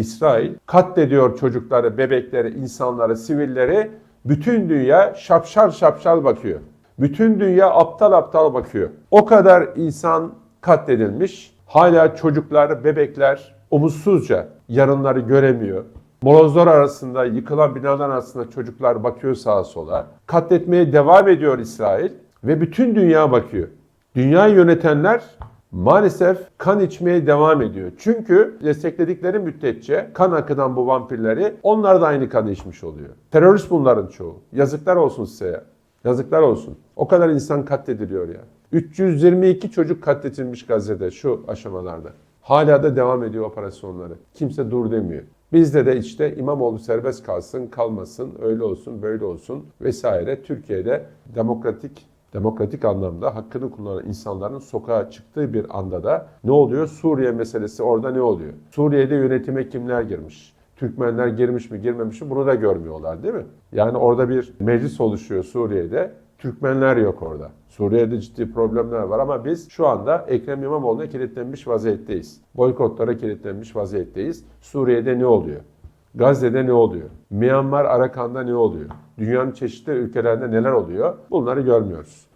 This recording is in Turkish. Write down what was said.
İsrail katlediyor çocukları, bebekleri, insanları, sivilleri. Bütün dünya şapşal şapşal bakıyor. Bütün dünya aptal aptal bakıyor. O kadar insan katledilmiş. Hala çocuklar, bebekler umutsuzca yarınları göremiyor. Molozlar arasında, yıkılan binalar arasında çocuklar bakıyor sağa sola. Katletmeye devam ediyor İsrail ve bütün dünya bakıyor. Dünyayı yönetenler maalesef kan içmeye devam ediyor. Çünkü destekledikleri müddetçe kan akıdan bu vampirleri onlar da aynı kanı içmiş oluyor. Terörist bunların çoğu. Yazıklar olsun size ya. Yazıklar olsun. O kadar insan katlediliyor ya. 322 çocuk katledilmiş Gazze'de şu aşamalarda. Hala da devam ediyor operasyonları. Kimse dur demiyor. Bizde de işte İmamoğlu serbest kalsın, kalmasın, öyle olsun, böyle olsun vesaire. Türkiye'de demokratik demokratik anlamda hakkını kullanan insanların sokağa çıktığı bir anda da ne oluyor? Suriye meselesi orada ne oluyor? Suriye'de yönetime kimler girmiş? Türkmenler girmiş mi girmemiş mi bunu da görmüyorlar değil mi? Yani orada bir meclis oluşuyor Suriye'de. Türkmenler yok orada. Suriye'de ciddi problemler var ama biz şu anda Ekrem İmamoğlu'na kilitlenmiş vaziyetteyiz. Boykotlara kilitlenmiş vaziyetteyiz. Suriye'de ne oluyor? Gazze'de ne oluyor? Myanmar, Arakan'da ne oluyor? Dünyanın çeşitli ülkelerinde neler oluyor? Bunları görmüyoruz.